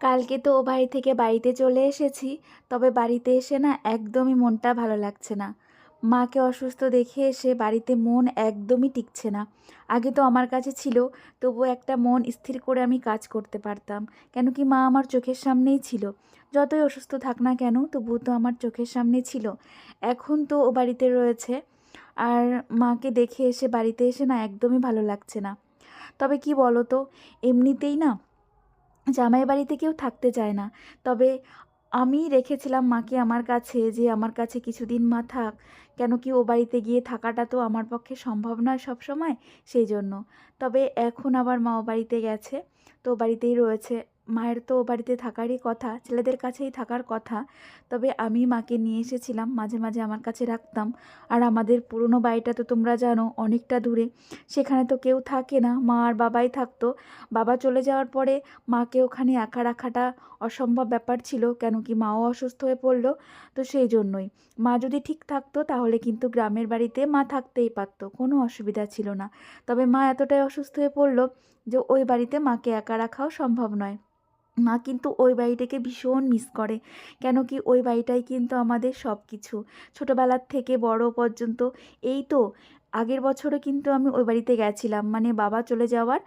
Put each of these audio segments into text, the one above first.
কালকে তো ও বাড়ি থেকে বাড়িতে চলে এসেছি, তবে বাড়িতে এসে না একদমই মনটা ভালো লাগছে না। মাকে অসুস্থ দেখে এসে বাড়িতে মন একদমই টিকছে না। আগে তো আমার কাছে ছিল তবু একটা মন স্থির করে আমি কাজ করতে পারতাম। কেন কি মা আমার চোখের সামনেই ছিল। যতই অসুস্থ থাক না কেন, তবুও তো আমার চোখের সামনে ছিল। এখন তো ও বাড়িতে রয়েছে, আর মাকে দেখে এসে বাড়িতে এসে না একদমই ভালো লাগছে না। তবে কি বলো তো এমনিতেই না জামাই বাড়িতে কেউ থাকতে চায় না। তবে আমি রেখেছিলাম মাকে আমার কাছে যে, আমার কাছে কিছুদিন মা থাক। কেন কি ও বাড়িতে গিয়ে থাকাটা তো আমার পক্ষে সম্ভব নয় সব সময় সেই জন্য। তবে এখন আবার মা ও বাড়িতে গেছে। তো বাড়িতেই রয়েছে। মায়ের তো বাড়িতে থাকারই কথা, ছেলেদের কাছেই থাকার কথা। তবে আমি মাকে নিয়ে এসেছিলাম, মাঝে মাঝে আমার কাছে রাখতাম। আর আমাদের পুরনো বাড়িটা তো তোমরা জানো, অনেকটা দূরে। সেখানে তো কেউ থাকে না, মা আর বাবাই থাকতো। বাবা চলে যাওয়ার পরে মাকে ওখানে একা রাখাটা অসম্ভব ব্যাপার ছিল কেন কি মাও অসুস্থ হয়ে পড়ল। তো সেই জন্যই। মা যদি ঠিক থাকতো, তাহলে কিন্তু গ্রামের বাড়িতে মা থাকতেই পারতো, কোনো অসুবিধা ছিল না। তবে মা এতটাই অসুস্থ হয়ে পড়ল যে ওই বাড়িতে মাকে একা রাখাও সম্ভব নয়। মা কিন্তু ওই বাড়িটাকে ভীষণ মিস করে। কেন কি ওই বাড়িটাই কিন্তু আমাদের সব কিছু ছোটোবেলার থেকে বড় পর্যন্ত এই তো, আগের বছরও কিন্তু আমি ওই বাড়িতে গেছিলাম। মানে বাবা চলে যাওয়ার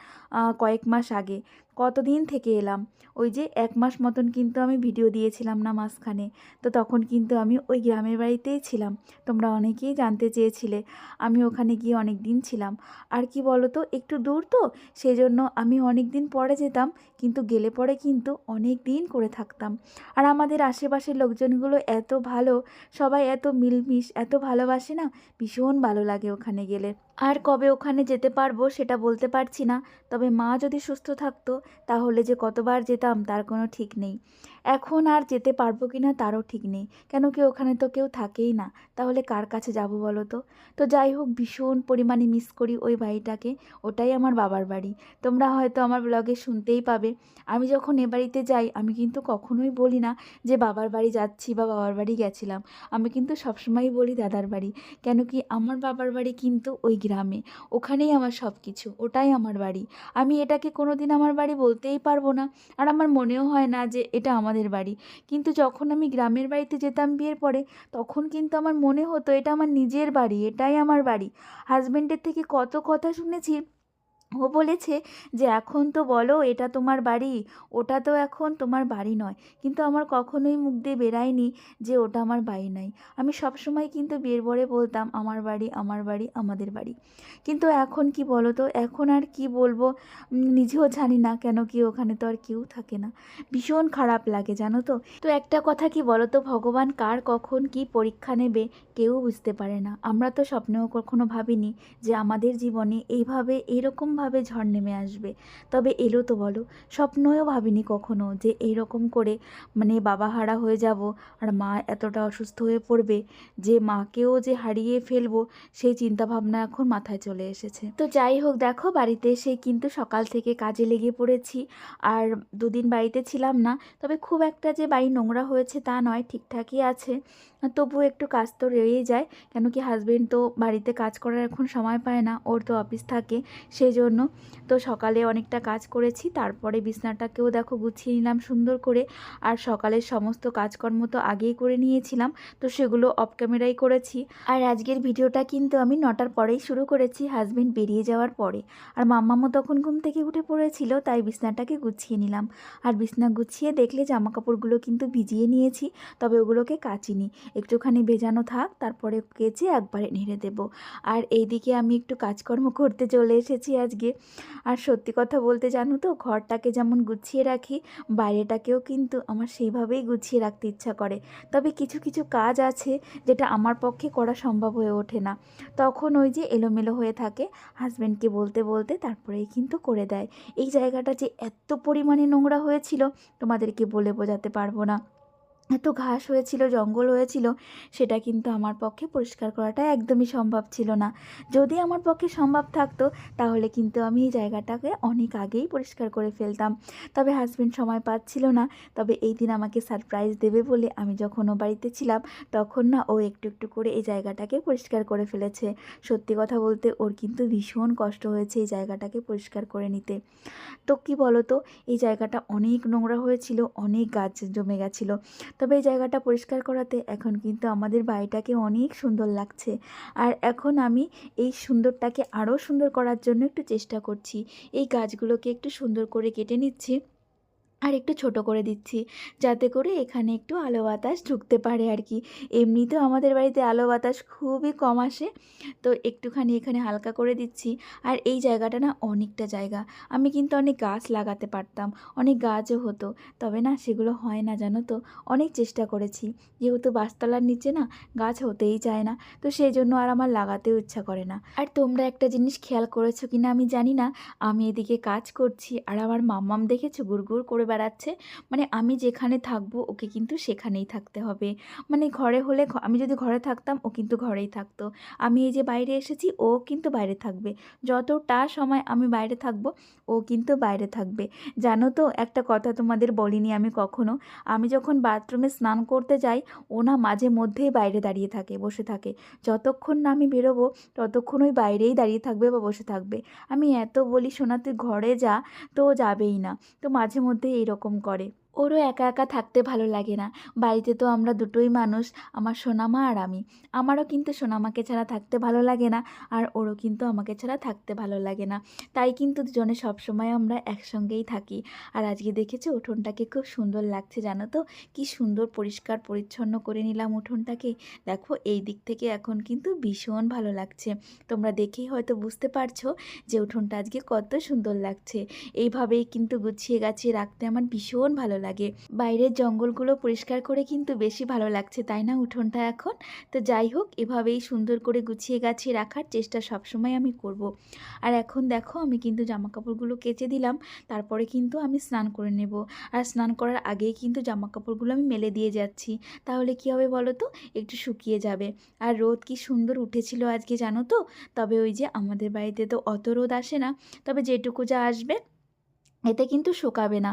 কয়েক মাস আগে। কতদিন থেকে এলাম? ওই যে এক মাস মতন কিন্তু আমি ভিডিও দিয়েছিলাম না মাঝখানে। তো তখন কিন্তু আমি ওই গ্রামের বাড়িতেই ছিলাম। তোমরা অনেকেই জানতে চেয়েছিলে, আমি ওখানে গিয়ে অনেক দিন ছিলাম। আর কি বলো তো একটু দূর তো সেই জন্য আমি অনেক দিন পরে যেতাম, কিন্তু গেলে পরে কিন্তু অনেক দিন করে থাকতাম। আর আমাদের আশেপাশের লোকজনগুলো এত ভালো, সবাই এত মিলমিশ, এত ভালোবাসে না, ভীষণ ভালো লাগে ওখানে গেলে। আর কবে ওখানে যেতে পারব সেটা বলতে পারছি না। তবে মা যদি সুস্থ থাকতো, তাহলে যে কতবার যেতাম তার কোনো ঠিক নেই। এখন আর যেতে পারব কি না তারও ঠিক নেই। কেন কি ওখানে তো কেউ থাকেই না? তাহলে কার কাছে যাব বলো তো? তো যাই হোক, ভীষণ পরিমাণে মিস করি ওই বাড়িটাকে ওটাই আমার বাবার বাড়ি। তোমরা হয়তো আমার ব্লগে শুনতেই পাবে। আমি যখন এ বাড়িতে যাই, আমি কিন্তু কখনোই বলি না যে বাবার বাড়ি যাচ্ছি বা বাবার বাড়ি গেছিলাম। আমি কিন্তু সবসময়ই বলি দাদার বাড়ি। কেন কি আমার বাবার বাড়ি কিন্তু ওই গ্রামে। ওখানেই আমার সব কিছু ওটাই আমার বাড়ি। আমি এটাকে কোনো দিন আমার বাড়ি বলতেই পারব না। আর আমার মনেও হয় না যে এটা আমাদের বাড়ি। কিন্তু যখন আমি গ্রামের বাড়িতে যেতাম বিয়ের পরে, তখন কিন্তু আমার মনে হতো, এটা আমার নিজের বাড়ি, এটাই আমার বাড়ি। হাজব্যান্ডের থেকে কত কথা শুনেছি ও বলেছে যে, এখন তো বলো এটা তোমার বাড়ি, ওটা তো এখন তোমার বাড়ি নয়। কিন্তু আমার কখনোই মুখ দিয়ে বেরায়নি যে, ওটা আমার বাড়ি নয় আমি সবসময় কিন্তু বিয়ের পরে বলতাম, আমার বাড়ি আমার বাড়ি, আমাদের বাড়ি। কিন্তু এখন কি বলো তো? এখন আর কি বলব? নিজেও জানি না কেন কি ওখানে তো আর কেউ থাকে না। ভীষণ খারাপ লাগে, জানো তো? তো একটা কথা কি বলো তো? ভগবান কার কখন কি পরীক্ষা নেবে কেউ বুঝতে পারে না। আমরা তো স্বপ্নেও কখনো ভাবিনি যে আমাদের জীবনে এইভাবে এইরকমভাবে ঝড় নেমে আসবে। তবে এলো তো বলো, স্বপ্নেও ভাবিনি কখনো যে এইরকম করে মানে বাবা হারা হয়ে যাব আর মা এতটা অসুস্থ হয়ে পড়বে যে মাকেও যে হারিয়ে ফেলব সেই চিন্তাভাবনা এখন মাথায় চলে এসেছে। তো যাই হোক দেখো, বাড়িতে এসে কিন্তু সকাল থেকে কাজে লেগে পড়েছি আর দুদিন বাড়িতে ছিলাম না, তবে খুব একটা যে বাড়ি নোংরা হয়েছে তা নয়, ঠিকঠাকই আছে। তবুও একটু কাজ তো রয়েই যায়। কেন কি হাজবেন্ড তো বাড়িতে কাজ করার এখন সময় পায় না, ওর তো অফিস থাকে সেই জন্য তো সকালে অনেকটা কাজ করেছি, তারপরে বিছনাটাকেও দেখো গুছিয়ে নিলাম সুন্দর করে। আর সকালের সমস্ত কাজকর্ম তো আগেই করে নিয়েছিলাম, তো সেগুলো অফ ক্যামেরাই করেছি। আর আজকের ভিডিওটা কিন্তু আমি নটার পরেই শুরু করেছি হাজবেন্ড বেরিয়ে যাওয়ার পরে। আর মাম্মামও তখন ঘুম থেকে উঠে পড়েছিল, তাই বিছনাটাকে গুছিয়ে নিলাম। আর বিছনা গুছিয়ে দেখলে জামা কাপড়গুলো কিন্তু ভিজিয়ে নিয়েছি, তবে ওগুলোকে কাচিনি। একটুখানি ভেজানো থাক, তারপরে কেচে একবারে নেড়ে দেবো। আর এইদিকে আমি একটু কাজকর্ম করতে চলে এসেছি আজকে। আর সত্যি কথা বলতে জানো তো, ঘরটাকে যেমন গুছিয়ে রাখি, বাইরেটাকেও কিন্তু আমার সেইভাবেই গুছিয়ে রাখতে ইচ্ছা করে। তবে কিছু কিছু কাজ আছে যেটা আমার পক্ষে করা সম্ভব হয়ে ওঠে না। তখন ওই যে এলোমেলো হয়ে থাকে হাজব্যান্ডকে বলতে বলতে তারপরেই কিন্তু করে দেয়। এই জায়গাটা যে এত পরিমাণে নোংরা হয়েছিল, তোমাদেরকে বলে বোঝাতে পারব না। এত ঘাস হয়েছিল, জঙ্গল হয়েছিল, সেটা কিন্তু আমার পক্ষে পরিষ্কার করাটা একদমই সম্ভব ছিল না। যদি আমার পক্ষে সম্ভব থাকতো, তাহলে কিন্তু আমি এই জায়গাটাকে অনেক আগেই পরিষ্কার করে ফেলতাম। তবে হাজবেন্ড সময় পাচ্ছিল না। তবে এই দিন আমাকে সারপ্রাইজ দেবে বলে আমি যখন ও বাড়িতে ছিলাম, তখন না ও একটু একটু করে এই জায়গাটাকে পরিষ্কার করে ফেলেছে। সত্যি কথা বলতে ওর কিন্তু ভীষণ কষ্ট হয়েছে এই জায়গাটাকে পরিষ্কার করে নিতে। তো কি বলো তো এই জায়গাটা অনেক নোংরা হয়েছিল, অনেক গাছ জমে গেছিল। তবে এই জায়গাটা পরিষ্কার করাতে এখন কিন্তু আমাদের বাড়িটাকে অনেক সুন্দর লাগছে। আর এখন আমি এই সুন্দরটাকে আরও সুন্দর করার জন্য একটু চেষ্টা করছি। এই গাছগুলোকে একটু সুন্দর করে কেটে নিচ্ছি। আর একটু ছোট করে দিচ্ছি, যাতে করে এখানে একটু আলো বাতাস ঢুকতে পারে আর কি। এমনিতেও আমাদের বাড়িতে আলো বাতাস খুবই কম আসে, তো একটুখানি এখানে হালকা করে দিচ্ছি। আর এই জায়গাটা না অনেকটা জায়গা, আমি কিন্তু অনেক গাছ লাগাতে পারতাম, অনেক গাছও হতো, তবে না সেগুলো হয় না জানো তো, অনেক চেষ্টা করেছি। যেহেতু বাসতলার নিচে না গাছ হতেই চায় না, তো সেই জন্য আর আমার লাগাতেও ইচ্ছা করে না। আর তোমরা একটা জিনিস খেয়াল করেছ কি না আমি জানি না, আমি এদিকে কাজ করছি আর আমার মাম্মাম দেখেছ, গুড় গুড় করে বেড়াচ্ছে মানে আমি যেখানে থাকব ওকে কিন্তু সেখানেই থাকতে হবে। মানে ঘরে হলে আমি যদি ঘরে থাকতাম ও কিন্তু ঘরেই থাকতো। আমি এই যে বাইরে এসেছি ও কিন্তু বাইরে থাকবে। যতটা সময় আমি বাইরে থাকব, ও কিন্তু বাইরে থাকবে। জানো তো, একটা কথা তোমাদের বলিনি আমি কখনো? আমি যখন বাথরুমে স্নান করতে যাই, ও না মাঝে মধ্যেই বাইরে দাঁড়িয়ে থাকে, বসে থাকে। যতক্ষণ না আমি বেরোবো, ততক্ষণ ওই বাইরেই দাঁড়িয়ে থাকবে বা বসে থাকবে। আমি এত বলি সোনা তুই ঘরে যা, তো যাবেই না। তো মাঝে মধ্যে এইরকম করে। ওরও একা একা থাকতে ভালো লাগে না। বাড়িতে তো আমরা দুটোই মানুষ, আমার সোনামা আর আমি। আমারও কিন্তু সোনামাকে ছাড়া থাকতে ভালো লাগে না আর ওরও কিন্তু আমাকে ছাড়া থাকতে ভালো লাগে না। তাই কিন্তু দুজনে সবসময় আমরা একসঙ্গেই থাকি। আর আজকে দেখেছি উঠোনটাকে খুব সুন্দর লাগছে জানো তো? কি সুন্দর পরিষ্কার পরিচ্ছন্ন করে নিলাম উঠোনটাকে। দেখো এই দিক থেকে এখন কিন্তু ভীষণ ভালো লাগছে। তোমরা দেখেই হয়তো বুঝতে পারছ যে উঠোনটা আজকে কত সুন্দর লাগছে। এইভাবেই কিন্তু গুছিয়ে গাছিয়ে রাখতে আমার ভীষণ ভালো লাগে। বাইরের জঙ্গলগুলো পরিষ্কার করে কিন্তু বেশি ভালো লাগছে, তাই না উঠোনটা এখন? তো যাই হোক, এভাবেই সুন্দর করে গুছিয়ে গাছিয়ে রাখার চেষ্টা সবসময় আমি করব। আর এখন দেখো, আমি কিন্তু জামা কাপড়গুলো কেচে দিলাম, তারপরে কিন্তু আমি স্নান করে নেব। আর স্নান করার আগেই কিন্তু জামা কাপড়গুলো আমি মেলে দিয়ে যাচ্ছি। তাহলে কি হবে বলো তো? একটু শুকিয়ে যাবে। আর রোদ কি সুন্দর উঠেছিল আজকে জানো তো? তবে ওই যে আমাদের বাড়িতে তো অত রোদ আসে না। তবে যেটুকু যা আসবে এতে কিন্তু শোকাবে না।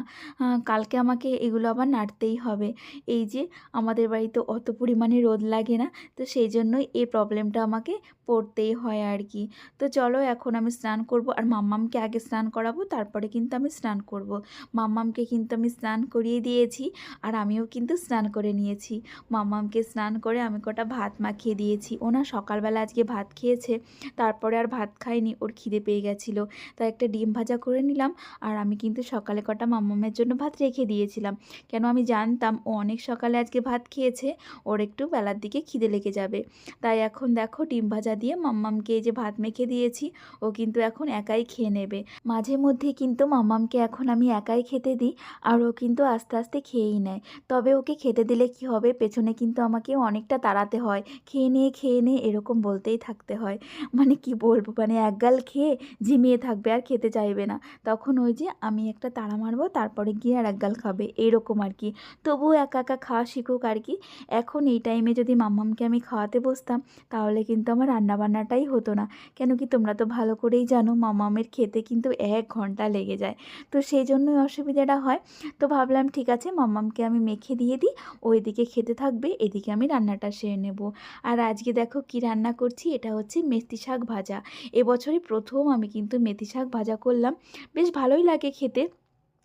কালকে আমাকে এগুলো আবার নাড়তেই হবে। এই যে আমাদের বাড়িতে অত পরিমাণে রোদ লাগে না, তো সেই জন্যই এই প্রবলেমটা আমাকে পড়তেই হয় আর কি। তো চলো এখন আমি স্নান করব আর মাম্মামকে আগে স্নান করাবো, তারপরে কিন্তু আমি স্নান করব। মাম্মামকে কিন্তু আমি স্নান করিয়ে দিয়েছি আর আমিও কিন্তু স্নান করে নিয়েছি। মাম্মামকে স্নান করে আমি কটা ভাত মাখিয়ে দিয়েছি। ওনা সকালবেলা আজকে ভাত খেয়েছে, তারপরে আর ভাত খায়নি, ওর খিদে পেয়ে গেছিল। তাই একটা ডিম ভাজা করে নিলাম আর আমি কিন্তু সকালে কটা মাম্মামের জন্য ভাত রেখে দিয়েছিলাম। কেন আমি জানতাম ও অনেক সকালে আজকে ভাত খেয়েছে, ওর একটু বেলার দিকে খিদে লেগে যাবে। তাই এখন দেখো ডিম ভাজা দিয়ে মাম্মামকে এই যে ভাত মেখে দিয়েছি, ও কিন্তু এখন একাই খেয়ে নেবে। মাঝে মধ্যে কিন্তু মাম্মামকে এখন আমি একাই খেতে দিই, আর ও কিন্তু আস্তে আস্তে খেয়েই নেয়। তবে ওকে খেতে দিলে কি হবে, পেছনে কিন্তু আমাকে অনেকটা তাড়াতে হয়, খেয়ে নিয়ে খেয়ে নিয়ে এরকম বলতেই থাকতে হয়। মানে কি বলব মানে একগাল খেয়ে ঝিমিয়ে থাকবে আর খেতে চাইবে না। তখন ওই যে আমি একটা তাড়া মারবো, তারপরে গিয়ে আর এক গাল খাবে। এইরকম আর কি। তবুও একা একা খাওয়া শিখুক আর কি। এখন এই টাইমে যদি মাম্মামকে আমি খাওয়াতে বসতাম, তাহলে কিন্তু আমার রান্নাবান্নাটাই হতো না। কেন কি তোমরা তো ভালো করেই জানো মামামের খেতে কিন্তু এক ঘণ্টা লেগে যায়। তো সেই জন্যই অসুবিধাটা হয়। তো ভাবলাম, ঠিক আছে, মাম্মামকে আমি মেখে দিয়ে দিই। ও এদিকে খেতে থাকবে, এদিকে আমি রান্নাটা সেরে নেব। আর আজকে দেখো কি রান্না করছি, এটা হচ্ছে মেথি শাক ভাজা। এবছরই প্রথম আমি কিন্তু মেথি শাক ভাজা করলাম। বেশ ভালোই লাগে খেতে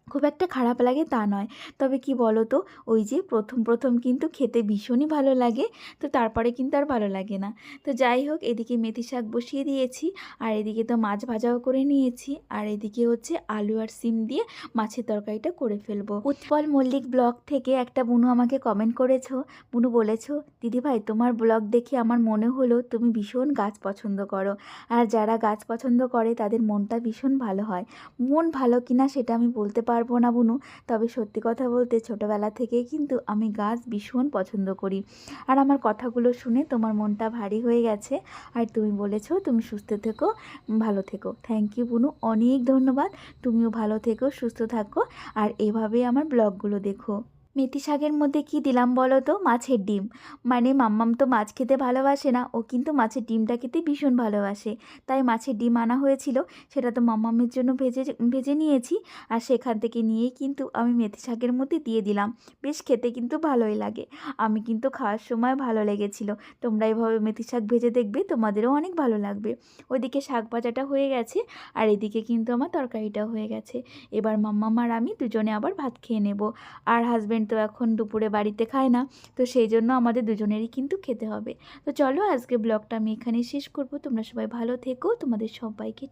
খুব একটা খারাপ লাগে তা নয়। তবে কি বলো তো ওই যে প্রথম প্রথম কিন্তু খেতে ভীষণই ভালো লাগে, তো তারপরে কিন্তু আর ভালো লাগে না। তো যাই হোক, এদিকে মেথি শাক বসিয়ে দিয়েছি, আর এদিকে তো মাছ ভাজাও করে নিয়েছি, আর এদিকে হচ্ছে আলু আর সিম দিয়ে মাছের তরকারিটা করে ফেলব। উৎপল মল্লিক ব্লগ থেকে একটা বুনু আমাকে কমেন্ট করেছ। বুনু বলেছ দিদিভাই তোমার ব্লগ দেখে আমার মনে হলো তুমি ভীষণ গাছ পছন্দ করো। আর যারা গাছ পছন্দ করে, তাদের মনটা ভীষণ ভালো হয়। মন ভালো কিনা সেটা আমি বলতে পারব না বুনু। তবে সত্যি কথা বলতে ছোটোবেলা থেকেই কিন্তু আমি গাছ ভীষণ পছন্দ করি। আর আমার কথাগুলো শুনে তোমার মনটা ভারী হয়ে গেছে। আর তুমি বলেছ, তুমি সুস্থ থেকো, ভালো থেকো। থ্যাংক ইউ বুনু, অনেক ধন্যবাদ। তুমিও ভালো থেকো, সুস্থ থাকো। আর এভাবেই আমার ব্লগগুলো দেখো। মেথি শাকের মধ্যে কি দিলাম বলো তো? মাছের ডিম। মানে মাম্মাম তো মাছ খেতে ভালোবাসে না, ও কিন্তু মাছের ডিমটা খেতে ভীষণ ভালোবাসে। তাই মাছের ডিম আনা হয়েছিল, সেটা তো মাম্মামের জন্য ভেজে ভেজে নিয়েছি। আর সেখান থেকে নিয়েই কিন্তু আমি মেথি শাকের মধ্যে দিয়ে দিলাম। বেশ খেতে কিন্তু ভালোই লাগে। আমি কিন্তু খাওয়ার সময় ভালো লেগেছিল। তোমরা এভাবে মেথি শাক ভেজে দেখবে, তোমাদেরও অনেক ভালো লাগবে। ওইদিকে শাক ভাজাটা হয়ে গেছে, আর এদিকে কিন্তু আমার তরকারিটা হয়ে গেছে। এবার মাম্মাম আর আমি দুজনে আবার ভাত খেয়ে নেব। আর হাজব্যান্ড তো এখন দুপুরে বাড়িতে খায় না, তো সেই জন্য আমাদের দুজনেরই কিন্তু খেতে হবে। তো চলো আজকে ব্লগটা আমি এখানেই শেষ করব, তোমরা সবাই ভালো থেকো, তোমাদের সবাইকে